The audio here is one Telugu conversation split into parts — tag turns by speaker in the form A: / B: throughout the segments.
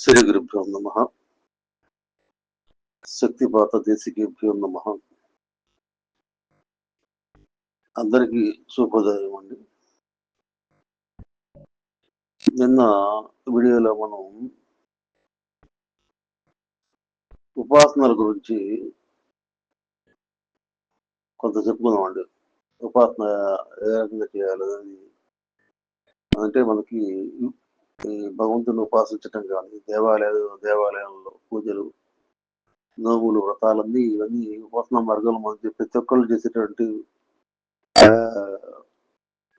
A: శ్రీ గురుభ్యో నమ. శక్తిపాత దేశికేభ్యో నమ. అందరికీ శుభోదయం అండి. నిన్న వీడియోలో మనం ఉపాసనల గురించి కొంత చెప్పుకున్నామండి ఉపాసన ఏ రకంగా చేయాలి అంటే మనకి ఈ భగవంతుని ఉపాసించటం కానీ దేవాలయాలు దేవాలయంలో పూజలు నోములు వ్రతాలన్నీ ఇవన్నీ ఉపాసన మార్గాలు మనకి ప్రతి ఒక్కళ్ళు చేసేటువంటి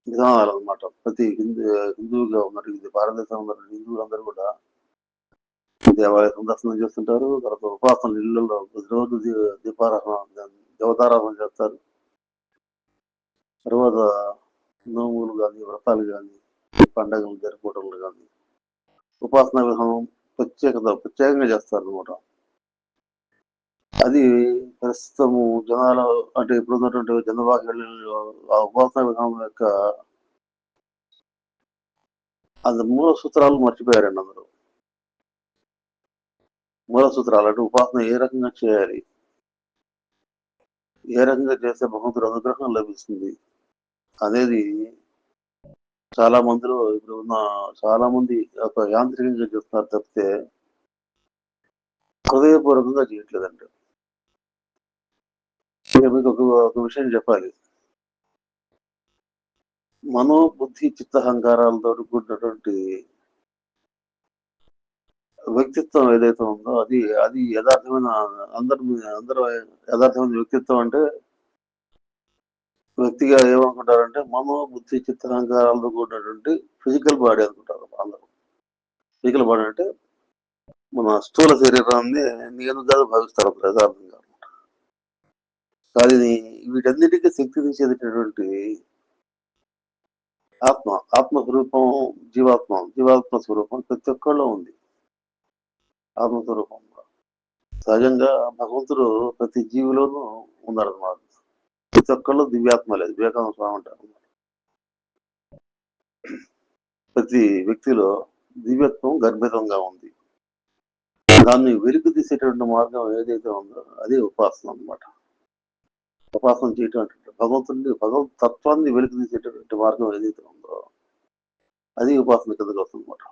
A: విధానాలు అనమాట ప్రతి హిందూ హిందువుగా ఉన్నారు ఇది భారతదేశంలో ఉన్న హిందువులందరూ కూడా దేవాలయ సందర్శనం చేస్తుంటారు. తర్వాత ఉపాసన ఇళ్ళలో రోజు దీపారాధన దేవతారాధన చేస్తారు. తర్వాత నోములు కానీ వ్రతాలు కానీ పండగలు జరుపుకోవడంలో కానీ ఉపాసన విధానం ప్రత్యేకత ప్రత్యేకంగా చేస్తారు అనమాట అది ప్రస్తుతము జనాల అంటే ఇప్పుడు ఉన్నటువంటి జనవాహిలో ఆ ఉపాసన విధానం యొక్క అది మూల సూత్రాలు మర్చిపోయారండి అందరూ. మూల సూత్రాలు అంటే ఉపాసన ఏ రకంగా చేయాలి? ఏ రకంగా చేస్తే భగవంతుడు అనుగ్రహం లభిస్తుంది అనేది చాలా మందిలో ఇప్పుడు ఉన్న చాలా మంది ఒక యాంత్రికంగా చెప్తున్నారు తప్పితే హృదయపూర్వకంగా చేయట్లేదండి మీకు ఒక ఒక విషయం చెప్పాలి. మనో బుద్ధి చిత్తహంకారాలతో కూడినటువంటి వ్యక్తిత్వం ఏదైతే ఉందో అది అది యథార్థమైన అందరి అందరూ యథార్థమైన వ్యక్తిత్వం అంటే వ్యక్తిగా ఏమనుకుంటారంటే మనో బుద్ధి చిత్తహంకారాలతో కూడినటువంటి ఫిజికల్ బాడీ అనుకుంటారు అందరూ. ఫిజికల్ బాడీ అంటే మన స్థూల శరీరాన్ని నేనుగా భావిస్తారు ప్రధానంగా. అనమాట కానీ వీటన్నిటికీ శక్తినిచ్చేటటువంటి ఆత్మ ఆత్మ స్వరూపం జీవాత్మ జీవాత్మ స్వరూపం ప్రతి ఒక్కళ్ళు ఉంది. ఆత్మస్వరూపం సహజంగా భగవంతుడు ప్రతి జీవిలోనూ ఉన్నారన్నమాట ప్రతి ఒక్కళ్ళు దివ్యాత్మ లేదు. వివేకానంద స్వామి అంటారు. ప్రతి వ్యక్తిలో దివ్యత్వం గర్భితంగా ఉంది. దాన్ని వెలుగు తీసేటువంటి మార్గం ఏదైతే ఉందో అదే ఉపాసన అన్నమాట. ఉపాసన చేయటం అంటే భగవంతుడిని భగవంతు తత్వాన్ని వెలుగు తీసేటటువంటి మార్గం ఏదైతే ఉందో అది ఉపాసన కిందకి వస్తుందన్నమాట.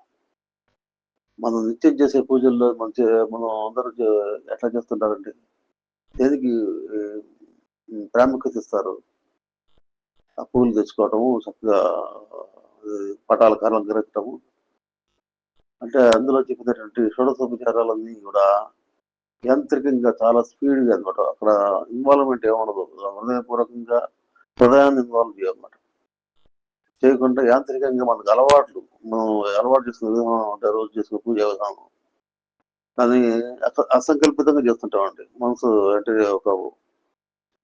A: మనం నిత్యం చేసే పూజల్లో మన చే- మనం అందరూ ఎట్లా చేస్తుంటారంటే దేనికి ప్రాముఖ్యత ఇస్తారు. ఆ పూలు తెచ్చుకోవటము చక్కగా పటాల కాలం గెరగటము అంటే అందులో చెప్పినటువంటి షోడశోపచారాలన్నీ కూడా యాంత్రికంగా చాలా స్పీడ్గా అనమాట అక్కడ ఇన్వాల్వ్మెంట్ ఏముండదు. హృదయపూర్వకంగా హృదయాన్ని ఇన్వాల్వ్ చేయమాట చేయకుండా యాంత్రికంగా మనకు అలవాట్లు మనం అలవాటు చేసిన విధానం అంటే రోజు చేసుకునే పూజ విధానం. దాన్ని అసంకల్పితంగా చేస్తుంటామండి. మనసు అంటే ఒక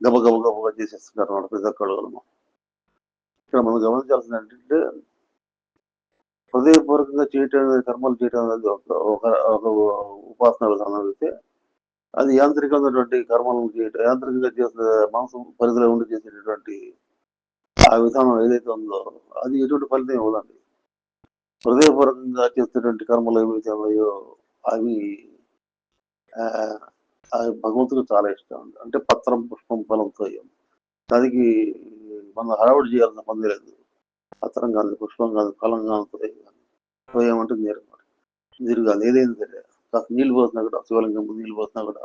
A: గబ గబ గబగా చేసేస్తున్నారు అన్నమాట ప్రతి ఒక్కళ్ళు ఇక్కడ మనం గమనించాల్సింది ఏంటంటే హృదయపూర్వకంగా చేయటం అనేది, కర్మలు చేయటం అనేది ఒక ఒక- ఒక ఉపాసన విధానం అయితే అది యాంత్రికమైనటువంటి కర్మలను చేయటం యాంత్రికంగా చేసే మనసు పరిధిలో ఉండి చేసేటటువంటి ఆ విధానం ఏదైతే ఉందో అది ఎటువంటి ఫలితం ఇవ్వదండి. హృదయపూర్వకంగా చేసేటువంటి కర్మలు ఏవైతే ఉన్నాయో అవి ఆ, అవి భగవంతుడు చాలా ఇష్టం అంటే పత్రం పుష్పం ఫలంతో దానికి మనం హడావుడి చేయాల్సిన పని లేదు. పత్రం కానీ పుష్పం కానీ ఫలం కాదు తోయం కానీ అంటే నీరు అనమాట నీరు కాదు ఏదైంది సరే. కాస్త నీళ్ళు పోతున్నా కూడా శివలింగం నీళ్ళు పోతున్నా కూడా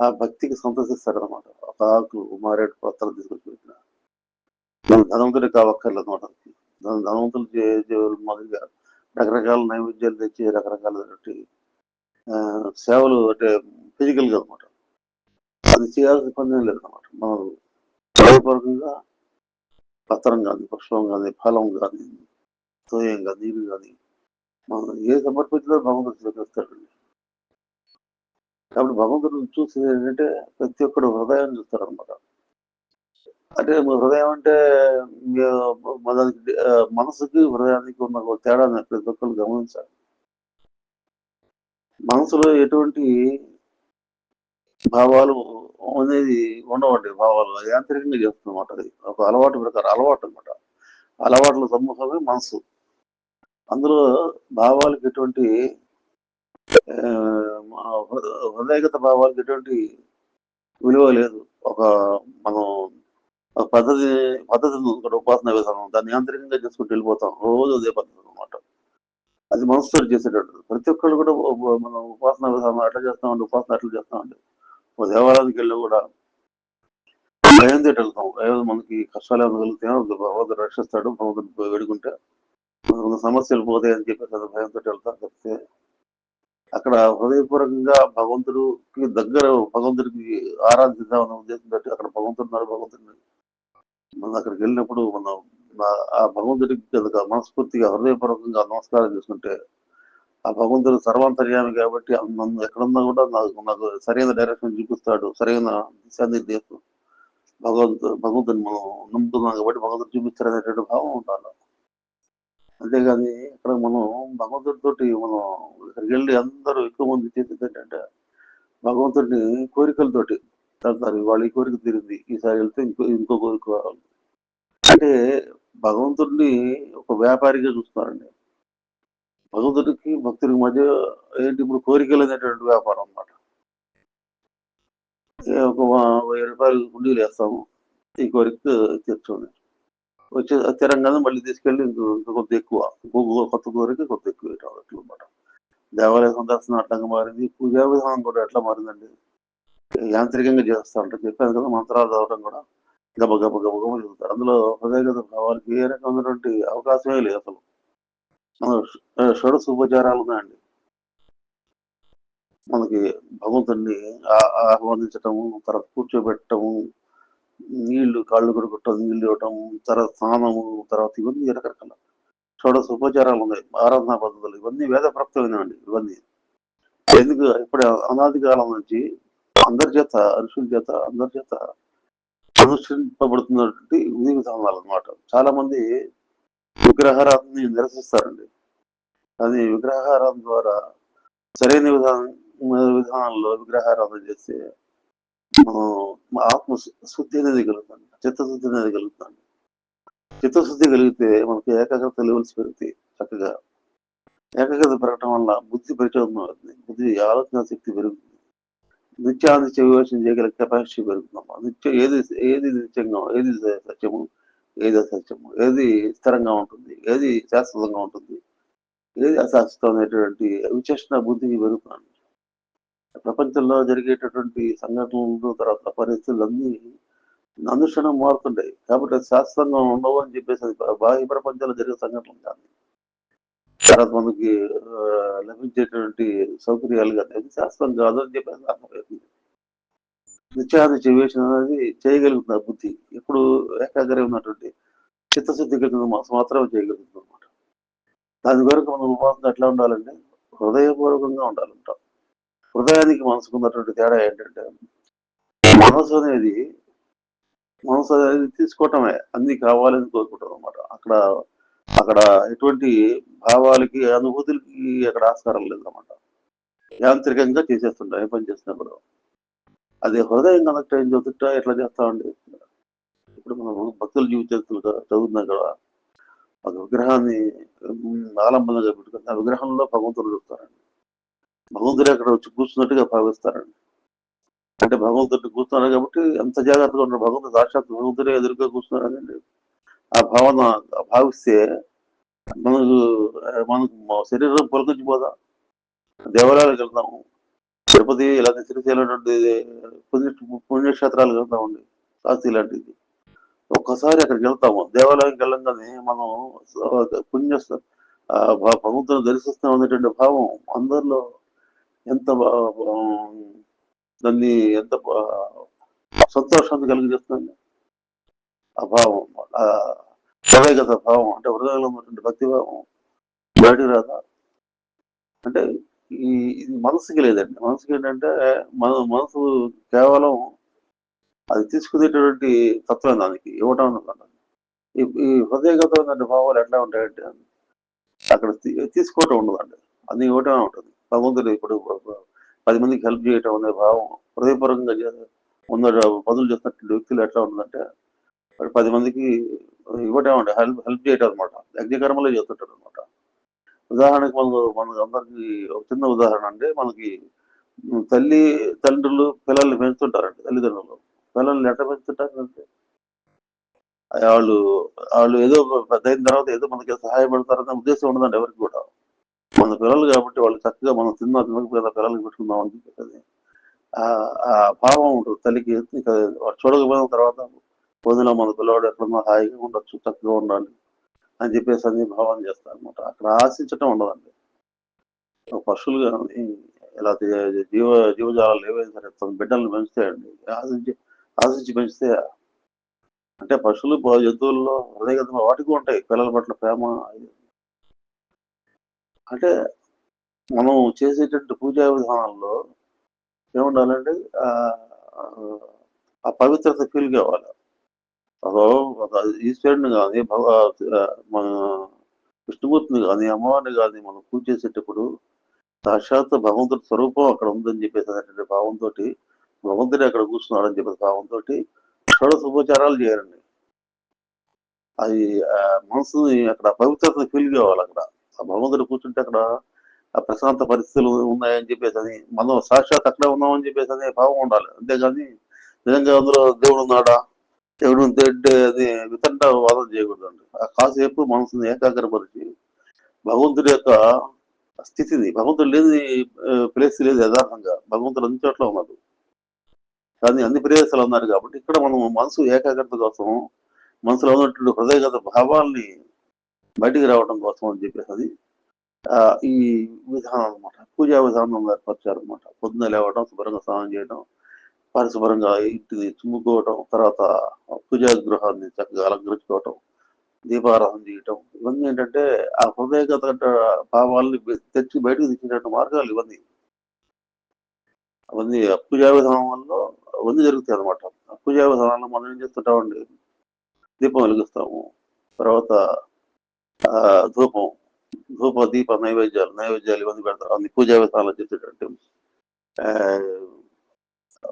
A: ఆ భక్తికి సంతోషిస్తాడు అనమాట ఒక ఆకు మారేడు పత్రం తీసుకొచ్చి పెట్టిన ధనవంతుడే కావక్కర్లేదు అనమాట ధనవంతులు చే- రకరకాల నైవేద్యాలు తెచ్చి రకరకాల సేవలు అంటే ఫిజికల్గా అనమాట అది చేయాల్సిన పని లేదు అనమాట మనం హృదయపూర్వకంగా పత్రం కానీ పుష్పం కానీ ఫలం కానీ తోయం కానీ నీరు కానీ మనం ఏ సమర్పించినా భగవంతుడు స్వీకరిస్తాడండి కాబట్టి భగవంతుడు చూసి ఏంటంటే ప్రతి ఒక్కడు హృదయం చూస్తారనమాట అంటే మన హృదయం అంటే మనసుకి హృదయానికి ఉన్న తేడాన్ని ప్రతి ఒక్కరు గమనించాలి. మనసులో ఎటువంటి భావాలు అనేది ఉండవండి భావాలు. యాంత్రికంగా చేస్తున్నమాట అది. ఒక అలవాటు ప్రకారం అలవాటు అనమాట అలవాట్ల సమూహమే మనసు. అందులో భావాలకు ఎటువంటి హృదయగత భావాలకు ఎటువంటి విలువ లేదు. ఒక మనం ఒక పద్ధతి పద్ధతి ఉపాసన విధానం దాన్ని యాంత్రికంగా చేసుకుంటూ వెళ్ళిపోతాం. రోజు అదే పద్ధతి అనమాట అది మనసుతో చేసేటట్టు. ప్రతి ఒక్కళ్ళు కూడా మనం ఉపాసన విధానం అట్లా చేస్తామండి ఉపాసన అట్లా చేస్తామండి ఒక దేవాలయానికి వెళ్ళి కూడా భయంతో వెళ్తాం ఏదో మనకి కష్టాలు ఏమైనా కలిగితే భగవంతుడు రక్షిస్తాడు భగవంతుడు వేడుకుంటే మనకు సమస్యలు పోతాయి అని చెప్పేసి అది భయంతో వెళ్తాం తప్పితే అక్కడ హృదయపూర్వకంగా భగవంతుడికి దగ్గర భగవంతుడికి ఆరాధిద్దామన్న ఉద్దేశంతో అక్కడ భగవంతుడు ఉన్నారు భగవంతుడిని మనం అక్కడికి వెళ్ళినప్పుడు మనం ఆ- భగవంతుడికి కనుక మనస్ఫూర్తిగా హృదయపూర్వకంగా నమస్కారం చేసుకుంటే ఆ భగవంతుడు సర్వాంతర్యామి కాబట్టి నన్ను ఎక్కడున్నా కూడా నాకు నాకు సరైన డైరెక్షన్ చూపిస్తాడు సరైన దిశానిర్దేశం భగవంతు భగవంతుని మనం నమ్ముతున్నాం కాబట్టి భగవంతుడు చూపిస్తారనేటువంటి భావం ఉండాలి. అంతేగాని ఇక్కడ మనం భగవంతుడితోటి మనం ఇక్కడికి వెళ్ళి అందరూ ఎక్కువ మంది చేసేది ఏంటంటే భగవంతుడిని కోరికలతోటి వాళ్ళ వాళ్ళు ఈ కోరిక తీరింది ఈసారి వెళ్తే ఇంకో ఇంకో కోరిక అంటే భగవంతుడిని ఒక వ్యాపారిగా చూస్తున్నారండి. భగవంతుడికి భక్తుడికి మధ్య ఏంటి ఇప్పుడు కోరికలు అనేటువంటి వ్యాపారం అన్నమాట. ఒక వెయ్యి రూపాయలు ఉండిలు వేస్తాము. ఈ కోరిక తీర్చుంది వచ్చే తీరంగానే మళ్ళీ తీసుకెళ్ళి ఇంకా కొద్ది ఎక్కువ కొత్త కోరిక కొద్ది ఎక్కువ వేయటం అట్లా అనమాట దేవాలయ సందర్శనం అడ్డంగా మారింది. పూజా విధానం కూడా ఎట్లా మారిందండి? యాంత్రికంగా చేస్తా ఉంటారు చెప్పాను కదా మంత్రాలు చదవడం కూడా. గబ గబ గబ గబ చదువుతారు అందులో హృదయగత వారికి ఏ రకమైనటువంటి అవకాశమే లేదు అసలు. షడస్ ఉపచారాలు ఉన్నాయండి. మనకి భగవంతుడిని ఆహ్వానించటము తర్వాత కూర్చోబెట్టము నీళ్ళు కాళ్ళు కొడుకుంటాం నీళ్ళు ఇవ్వటం తర్వాత స్నానము తర్వాత ఇవన్నీ రకరకాల షోడశ ఉపచారాలు ఉన్నాయి. ఆరాధనా పద్ధతులు. ఇవన్నీ వేద ప్రాప్తమైనవండి ఇవన్నీ. ఎందుకు? ఇప్పుడు అనాది కాలం నుంచి అందరి చేత ఋషుల చేత అందరి చేత అనుసరింపబడుతున్నటువంటి విధి విధానాలు అన్నమాట. చాలా మంది విగ్రహారాధనని నిరసిస్తారండి. కానీ విగ్రహారాధన ద్వారా సరైన విధానం విధానంలో విగ్రహారాధన చేస్తే మనం ఆత్మ శుద్ధి అనేది కలుగుతుంది చిత్తశుద్ధి అనేది కలుగుతుంది. చిత్తశుద్ధి కలిగితే మనకి ఏకాగ్రత లెవెల్స్ పెరుగుతాయి చక్కగా. ఏకాగ్రత పెరగటం వల్ల బుద్ధి పరిచయం అవుతుంది. బుద్ధి ఆలోచన శక్తి పెరుగుతుంది. నిత్యానిత్య వివేచన చేయగల కెపాసిటీ పెరుగుతుందమ్మా. నిత్యం ఏది ఏది నిత్యంగా ఏది సత్యము ఏది అసత్యము ఏది స్థిరంగా ఉంటుంది ఏది శాశ్వతంగా ఉంటుంది ఏది అశాశ్వతం అనేటువంటి విచక్షణ బుద్ధి పెరుగుతుంది. ప్రపంచంలో జరిగేటటువంటి సంఘటనలు తర్వాత పరిస్థితులు అన్నీ అనుక్షణం మారుతుంటాయి. కాబట్టి శాశ్వతంగా ఉండవు అని చెప్పేసి అది బాహ్య ప్రపంచంలో జరిగే సంఘటనలు కానీ తర్వాత మనకి లభించేటువంటి సౌకర్యాలు కానీ అది కాదు అని చెప్పేసి అర్థమవుతుంది నిత్యాన్ని వివేచన అనేది చేయగలుగుతుంది ఆ బుద్ధి ఇప్పుడు ఏకాగ్రత ఉన్నటువంటి చిత్తశుద్ధి కలిగిన మనసు మాత్రమే చేయగలుగుతుంది అనమాట దాని కొరకు మనం ఉపాసన ఎట్లా ఉండాలంటే హృదయపూర్వకంగా ఉండాలంట. హృదయానికి మనసుకు ఉన్నటువంటి తేడా ఏంటంటే మనసు అనేది మనసు అనేది తీసుకోవటమే. అన్ని కావాలని కోరుకుంటాం అనమాట అక్కడ అక్కడ ఎటువంటి భావాలకి అనుభూతులకి అక్కడ ఆస్కారం లేదన్నమాట. యాంత్రికంగా చేసేస్తుంటా ఏ పని చేసినప్పుడు అది హృదయం కనెక్ట్ అయిన చదువుట ఎట్లా చేస్తామండి? ఇప్పుడు మనం భక్తుల జీవితాలు చదువుతున్నాం కదా ఒక విగ్రహాన్ని ఆలంబనంగా పెట్టుకుని ఆ విగ్రహంలో భగవంతుడు చూస్తారండి భగవంతుడు అక్కడ వచ్చి కూర్చున్నట్టుగా భావిస్తారండి. అంటే భగవంతుడు కూర్చున్నారు కాబట్టి ఎంత జాగ్రత్తగా ఉన్నారు భగవంతుడు సాక్షాత్ భగవంతుడే ఎదురుగా కూర్చున్నారండి ఆ భావన భావిస్తే మనకు మనకు శరీరం పొలకొచ్చిపోదా దేవాలయాలకు వెళ్తాము తిరుపతి ఇలాంటి శ్రీశైలం పుణ్య పుణ్యక్షేత్రాలు వెళ్తామండి కాశీ లాంటిది. ఒక్కసారి అక్కడికి వెళ్తాము. దేవాలయానికి వెళ్ళంగానే మనం పుణ్య ఆ, భగవంతుని దర్శిస్తాం అనేటువంటి భావం అందరిలో ఎంత దాన్ని ఎంత బా- సంతోషాన్ని కలిగజేస్తుంది ఆ భావం. ఆ భావం అంటే హృదయంలో ఉన్నటువంటి భక్తి బయటకు రాదా? అంటే ఈ ఇది మనసుకి లేదండి. మనసుకి ఏంటంటే మన మనసు కేవలం అది తీసుకునేటటువంటి తత్వం దానికి ఇవ్వటం అన్నమాట. ఈ ఈ హృదయగతమైన భావాలు ఎట్లా ఉంటాయంటే అక్కడ తీ- తీసుకోవటం ఉండదండి. అది ఇవ్వటమే ఉంటుంది. భగవంతుడు ఇప్పుడు పది మందికి హెల్ప్ చేయటం అనే భావం హృదయపూర్వకంగా ఉన్న పనులు చేస్తున్నటువంటి వ్యక్తులు ఎట్లా ఉంటుందంటే వాడు పది మందికి ఇవ్వటం అంటే హెల్ప్ హెల్ప్ చేయటం అనమాట యజ్ఞకర్మలో చేస్తుంటాడు అనమాట ఉదాహరణకి మనకు మనకు అందరికి ఒక చిన్న ఉదాహరణ అంటే మనకి తల్లి తండ్రులు పిల్లల్ని పెంచుతుంటారండి తల్లిదండ్రులు. పిల్లల్ని ఎట్లా పెంచుతుంటారు అంటే వాళ్ళు వాళ్ళు ఏదో ఒక పెద్ద అయిన తర్వాత ఏదో మనకి సహాయపడతారనే ఉద్దేశం ఉండదండి ఎవరికి కూడా. మన పిల్లలు కాబట్టి వాళ్ళు చక్కగా మనం తిన్నా తినకపోయినా పిల్లలకి పెట్టుకుందాం అని చెప్పేసి. ఆ భావం ఉంటుంది తల్లికి. చూడకపోయిన తర్వాత పొందిన మన పిల్లవాడు ఎట్లుందో హాయిగా ఉండొచ్చు చక్కగా ఉండాలి అని చెప్పేసి అన్ని భావం చేస్తారనమాట అక్కడ ఆశించటం ఉండదండి. పశువులు కానీ ఇలా జీవ జీవజాలాలు ఏవైనా సరే తన బిడ్డలను పెంచుతాయండి ఆశించి ఆశించి పెంచితే అంటే పశువులు ప- జంతువుల్లో హృదయగతంగా వాటికి ఉంటాయి. పిల్లల పట్ల ప్రేమ అంటే మనం చేసేటట్టు పూజా విధానాల్లో ఏముండాలంటే ఆ ఆ పవిత్రత ఫీల్ కావాలి. అదో ఈశ్వరుని కానీ మన విష్ణుమూర్తిని కానీ అమ్మవారిని కానీ మనం పూజ చేసేటప్పుడు సాక్షాత్ భగవంతుడి స్వరూపం అక్కడ ఉందని చెప్పేసి అనేటువంటి భావంతో భగవంతుడే అక్కడ కూర్చున్నాడని చెప్పేసి భావంతో షోడశ ఉపచారాలు చేయాలండి అది మనసుని అక్కడ పవిత్రత ఫీల్ కావాలి అక్కడ ఆ భగవంతుడు కూర్చుంటే అక్కడ ఆ ప్రశాంత పరిస్థితులు ఉన్నాయని చెప్పేసి అని మనం సాక్షాత్ అక్కడే ఉన్నామని చెప్పేసి అనే భావం ఉండాలి అంతేగాని నిజంగా అందులో దేవుడు ఉన్నాడా దేవుడు అది వితంట వాదన చేయకూడదండి. ఆ కాసేపు మనసుని ఏకాగ్రపరిచి భగవంతుడి యొక్క స్థితిని భగవంతుడు లేని ప్లేస్ లేదు యథార్థంగా. భగవంతుడు అన్ని చోట్ల ఉన్నాడు. కానీ అన్ని ప్రదేశాలు ఉన్నారు కాబట్టి ఇక్కడ మనం మనసు ఏకాగ్రత కోసం మనసులో ఉన్నటువంటి హృదయగత భావాల్ని బయటికి రావడం కోసం అని చెప్పేసి అది ఆ, ఈ విధానం అనమాట పూజా విధానం ఏర్పరిచారు అనమాట పొద్దున్న లేవడం శుభ్రంగా స్నానం చేయడం పరిశుభ్రంగా ఇంటిని చుమ్ముకోవడం తర్వాత పూజా గృహాన్ని చక్కగా అలంకరించుకోవటం దీపారాధన చేయటం ఇవన్నీ ఏంటంటే ఆ హృదయగత భావాల్ని తెచ్చి బయటకు తెచ్చినట్టు మార్గాలు ఇవన్నీ. అవన్నీ పూజా విధానంలో అవన్నీ జరుగుతాయి అనమాట పూజా విధానంలో మనం ఏం చేస్తుంటామండి? దీపం వెలిగిస్తాము తర్వాత ఆ, ధూపం ధూప దీప నైవేద్యాలు నైవేద్యాలు ఇవన్నీ పెడతారు. అన్ని పూజా విధానాలు చేసేటట్టు ఆ,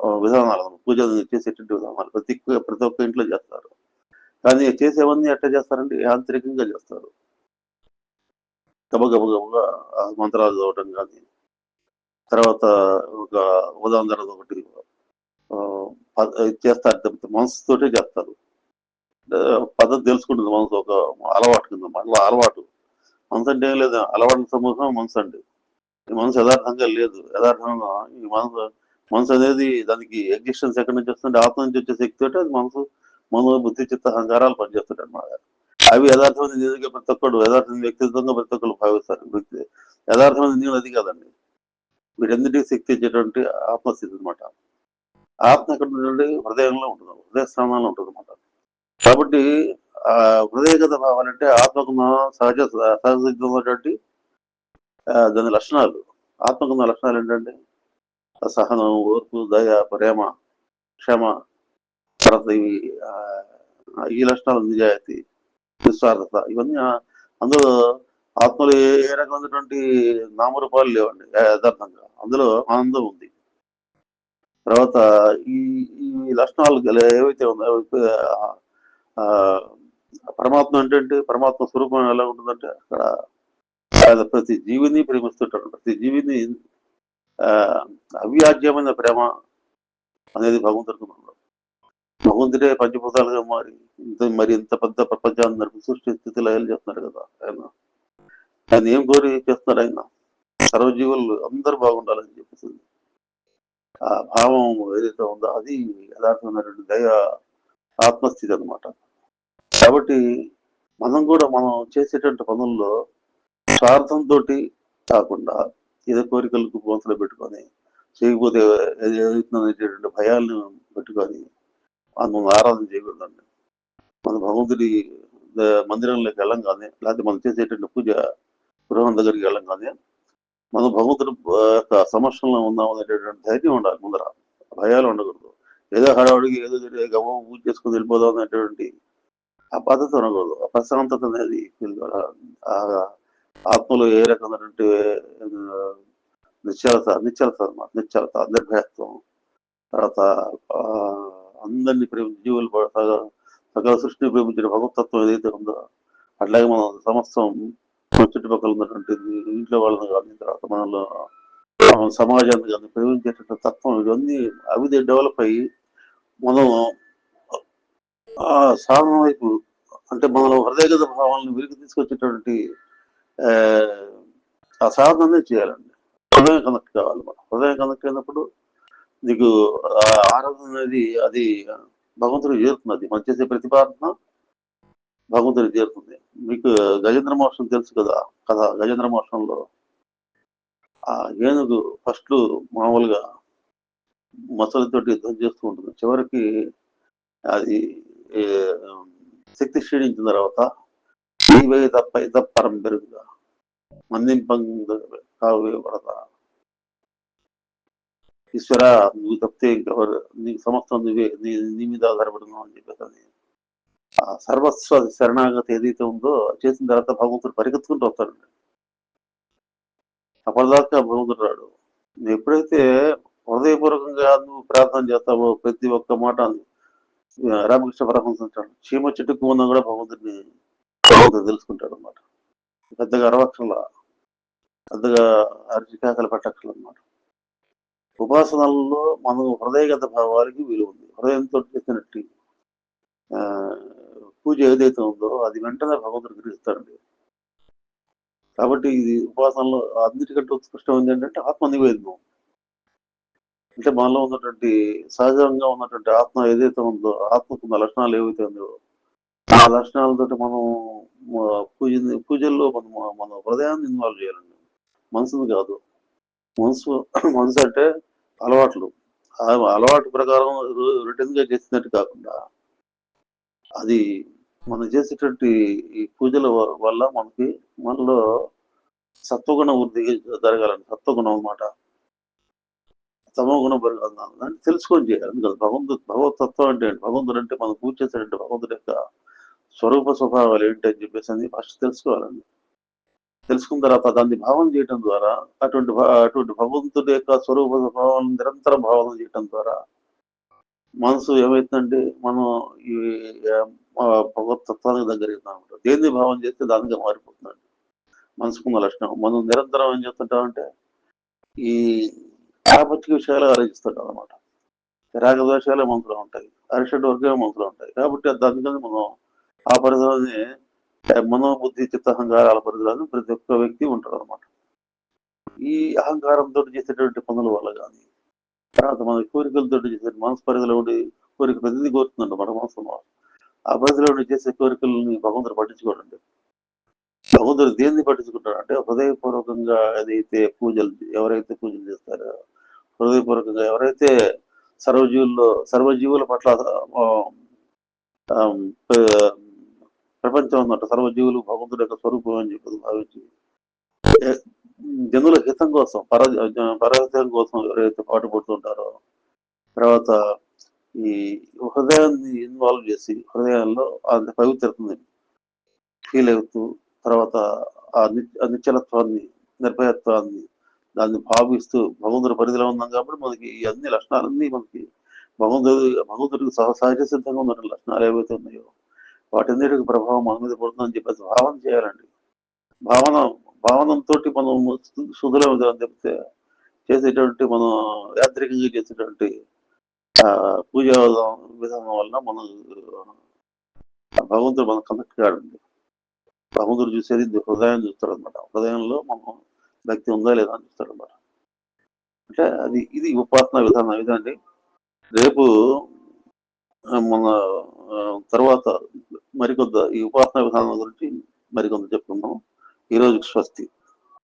A: విధానాలు పూజ చేసేటువంటి విధానాలు. ప్రతి ప్రతి ఒక్క ఇంట్లో చేస్తారు. కానీ చేసేవన్నీ ఎట్లా చేస్తారంటే యాంత్రికంగా చేస్తారు. గబగబగబగా మంత్రాలు చదవటం కానీ తర్వాత ఒక ఉదాహరణ తర్వాత ఒకటి ప- ఇది చేస్తారు తప్పితే మనసుతోటే చేస్తారు. పద్ధతి తెలుసుకుంటుంది మనసు ఒక అలవాటు కింద మళ్ళీ అలవాటు. మనసు అంటే ఏం లేదు అలవాటు సమూహం మనసు అండి. ఈ మనసు యథార్థంగా లేదు. యథార్థంగా ఈ మనసు మనసు అనేది దానికి ఎగ్జిస్టెన్స్ ఎక్కడి నుంచి వస్తుంటే ఆత్మ నుంచి వచ్చే శక్తి అది మనసు మనో బుద్ధి చిత్త అహంకారాలు పనిచేస్తుంటాయి అనమాట అవి యథార్థమైన నిజంగా ప్రతి ఒక్కడు యథార్థమైన వ్యక్తిత్వంగా ప్రతి ఒక్కరు భావిస్తారు. వ్యక్తి యథార్థమైన నేను అది కాదండి. వీటన్నిటికీ శక్తి ఇచ్చేటువంటి ఆత్మస్థితి అనమాట ఆత్మ ఎక్కడ ఉంటుందంటే హృదయంలో ఉంటుంది హృదయ స్థానంలో ఉంటుంది అనమాట కాబట్టి ఆ హృదయగత భావాలంటే ఆత్మకున్న సహజ సహజ సిద్ధమైనటువంటి దాని లక్షణాలు. ఆత్మకున్న లక్షణాలు ఏంటంటే సహనం ఓర్పు దయ ప్రేమ క్షమ తర్వాత ఈ లక్షణాలు నిజాయితీ నిస్వార్థత ఇవన్నీ అందులో ఆత్మలో ఏ రకమైనటువంటి నామరూపాలు లేవండి యథార్థంగా. అందులో ఆనందం ఉంది. తర్వాత ఈ ఈ లక్షణాలు గల- ఏవైతే ఉన్నాయో పరమాత్మ ఏంటంటే పరమాత్మ స్వరూపం ఎలా ఉంటుందంటే అక్కడ ప్రతి జీవిని ప్రేమిస్తుంటాడు. ప్రతి జీవిని అవ్యాజ్యమైన ప్రేమ అనేది భగవంతుడికి మనలో భగవంతుడే పంచభూతాలుగా మారి ఇంత మరి ఇంత పెద్ద ప్రపంచాన్ని నడుపు సృష్టి స్థితిలో చేస్తున్నారు కదా ఆయన. ఆయన ఏం కోరి చేస్తున్నారు ఆయన? సర్వజీవులు అందరూ బాగుండాలని చెప్పేసి. ఆ భావం ఏదైతే ఉందో అది యథార్థమైనటువంటి దయ ఆత్మస్థితి అన్నమాట. కాబట్టి మనం కూడా మనం చేసేటువంటి పనుల్లో స్వార్థంతో కాకుండా ఏదో కోరికలకు పోతలు పెట్టుకొని చేయకపోతే ఏది ఏదైతుందనేటటువంటి భయాలను పెట్టుకొని మనం ఆరాధన చేయకూడదండి. మన భగవంతుడి మందిరంలోకి వెళ్ళం కానీ లేకపోతే మనం చేసేటువంటి పూజ గృహం దగ్గరికి వెళ్ళంగానే మనం భగవంతుడి యొక్క సమస్యలో ఉన్నాం అనేటటువంటి ధైర్యం ఉండాలి ముందర. భయాలు ఉండకూడదు. ఏదో హడావుడికి ఏదో జరిగే పూజ చేసుకుని వెళ్ళిపోదాం అనేటువంటి ఆ పద్ధతి ఉండకూడదు. ఆ ప్రశాంతత అనేది ఆ ఆత్మలో ఏ రకమైనటువంటి నిశ్చలత నిశ్చలత అనమాట నిశ్చలత నిర్భయత్వం తర్వాత ఆ, అందరినీ ప్రేమ జీవులు సకల సృష్టిని ప్రేమించిన భగవతత్వం ఏదైతే ఉందో అట్లాగే మనం సమస్తం మన చుట్టుపక్కల ఉన్నటువంటి ఇంట్లో వాళ్ళని కానీ తర్వాత మనలో సమాజాన్ని కానీ ప్రేమించేటటువంటి తత్వం ఇవన్నీ అవి డెవలప్ అయ్యి మనం ఆ సాధన వైపు అంటే మనలో హృదయగత భావాలను వెలికి తీసుకొచ్చేటువంటి ఆ, ఆ చేయాలండి. హృదయం కనెక్ట్ కావాలి మనం హృదయం కనెక్ట్ అయినప్పుడు నీకు ఆరాధన అనేది అది భగవంతుడికి చేరుతుంది మనం చేసే ప్రతిపాదన భగవంతుడికి చేరుతుంది. మీకు గజేంద్ర మోక్షం తెలుసు కదా? కదా గజేంద్ర మోక్షంలో ఆ ఏనుగు ఫస్ట్ మామూలుగా మసలితోటి యుద్ధం చేస్తూ ఉంటుంది. చివరికి అది శక్తి క్షీణించిన తర్వాత నీవే తప్ప ఇత పరం పెరుగుగా కావేయబడతా ఈశ్వర నువ్వు తప్పితే ఇంకెవరు? నీకు సమస్తం నువ్వే. నీ నీ మీద ఆధారపడున్నావు అని చెప్పేసి ఆ సర్వస్వ శరణాగతి ఏదైతే ఉందో చేసిన తర్వాత భగవంతుడు పరిగెత్తుకుంటూ వస్తాడండి అప్పటిదాకా భగవంతుడు రాడు. నువ్వు ఎప్పుడైతే హృదయపూర్వకంగా నువ్వు ప్రార్థన చేస్తావో ప్రతి ఒక్క మాట రామకృష్ణ పరమహంస అంటాడు. చీమ చెట్టుకు ఉన్నా కూడా భగవంతుడిని తెలుసుకుంటాడు అనమాట పెద్దగా అరవక్షల పెద్దగా అరిచికాకలు పెట్టక్కల అనమాట ఉపాసనల్లో మనం హృదయగత భావాలకి విలువ ఉంది హృదయంతో చేసినట్టు ఆ, పూజ ఏదైతే ఉందో అది వెంటనే భగవంతుడు గ్రహిస్తాడండి కాబట్టి ఇది ఉపాసనలో అన్నిటికంటే ఉత్కృష్టం ఏంటంటే ఆత్మ నివేదనం అంటే మనలో ఉన్నటువంటి సహజంగా ఉన్నటువంటి ఆత్మ ఏదైతే ఉందో ఆత్మకున్న లక్షణాలు ఏవైతే ఉందో ఆ లక్షణాలతో మనం పూజ పూజల్లో మనం మన హృదయాన్ని ఇన్వాల్వ్ చేయాలండి. మనసుది కాదు. మనసు మనసు అంటే అలవాట్లు. ఆ అలవాటు ప్రకారం రిటర్న్గా చేసినట్టు కాకుండా అది మనం చేసేటువంటి ఈ పూజల వల్ల మనకి మనలో సత్వగుణ వృద్ధి జరగాలండి. సత్వగుణం అన్నమాట. తమోగుణం గుణం అని తెలుసుకొని చేయాలి. కదా భగవంతుడు భగవతత్వం అంటే ఏంటి? భగవంతుడు అంటే మనం పూజ చేసేటంటే భగవంతుడు యొక్క స్వరూప స్వభావాలు ఏంటి అని చెప్పేసి అని ఫస్ట్ తెలుసుకోవాలండి. తెలుసుకున్న తర్వాత దాన్ని భావన చేయటం ద్వారా అటువంటి అటువంటి భగవంతుడి యొక్క స్వరూప స్వభావాలను నిరంతరం భావన చేయటం ద్వారా మనసు ఏమైతుందంటే మనం ఈ భగవతత్వానికి దగ్గర అవుతాం దేన్ని భావం చేస్తే దానిగా మారిపోతుందండి. మనసుకున్న లక్షణం. మనం నిరంతరం ఏం చేస్తుంటామంటే ఈ ప్రాపంచిక విషయాలు ఆలోచిస్తుంటాం అనమాట రాగద్వేషాలే మంత్రులు ఉంటాయి. అరిషడ్ వర్గమే మంత్రులు ఉంటాయి. కాబట్టి దానికని మనం ఆ పరిధిలోనే మనోబుద్ధి చిత్త చిత్తహంకారాల పరిధిలోనే ప్రతి ఒక్క వ్యక్తి ఉంటాడు అనమాట ఈ అహంకారంతో చేసేటువంటి పనుల వల్ల కానీ తర్వాత మన కోరికలతో చేసే మనసు పరిధిలో ఉండి కోరిక ప్రతిదీ కోరుతుందండి మన మనసు ఆ పరిధిలో ఉండి చేసే కోరికలని భగవంతుడు పట్టించుకోడండి. భగవంతుడు దేన్ని పట్టించుకుంటాడు అంటే హృదయపూర్వకంగా ఏదైతే పూజలు ఎవరైతే పూజలు చేస్తారో హృదయపూర్వకంగా ఎవరైతే సర్వజీవుల్లో సర్వజీవుల పట్ల ప్రపంచం ఉన్నట్టు సర్వజీవులు భగవంతుడి యొక్క స్వరూపం అని చెప్పి భావించి జనుల హితం కోసం పర పరహితం కోసం ఎవరైతే పాటుపడుతుంటారో తర్వాత ఈ హృదయాన్ని ఇన్వాల్వ్ చేసి హృదయాల్లో అంత పవిత్రతని ఫీల్ అవుతూ తర్వాత ఆ ని- నిశ్చలత్వాన్ని నిర్భయత్వాన్ని దాన్ని భావిస్తూ భగవంతుడి పరిధిలో ఉన్నాం కాబట్టి మనకి ఈ అన్ని లక్షణాలన్నీ మనకి భగవంతుడి భగవంతుడికి సహ సహజ సిద్ధంగా ఉన్న లక్షణాలు ఏవైతే ఉన్నాయో వాటన్నిటికి ప్రభావం మన మీద పడుతుందని చెప్పేసి భావన చేయాలండి. భావన భావనంతో మనం శుద్ధులే అని చెప్తే చేసేటువంటి మనం యాంత్రికంగా చేసేటువంటి ఆ, పూజా విధానం వలన మనం భగవంతుడు మనం కనెక్ట్ కాడండి. భగవంతుడు చూసేది హృదయం చూస్తాడు అనమాట హృదయంలో మనం భక్తి ఉందా లేదా అని చూస్తాడు అనమాట అంటే అది ఇది ఉపాసన విధానం. ఇదండి రేపు మన ఆ, తర్వాత మరికొంత ఈ ఉపాసన విధానం గురించి మరికొంత చెప్పుకుందాం. ఈ స్వస్తి.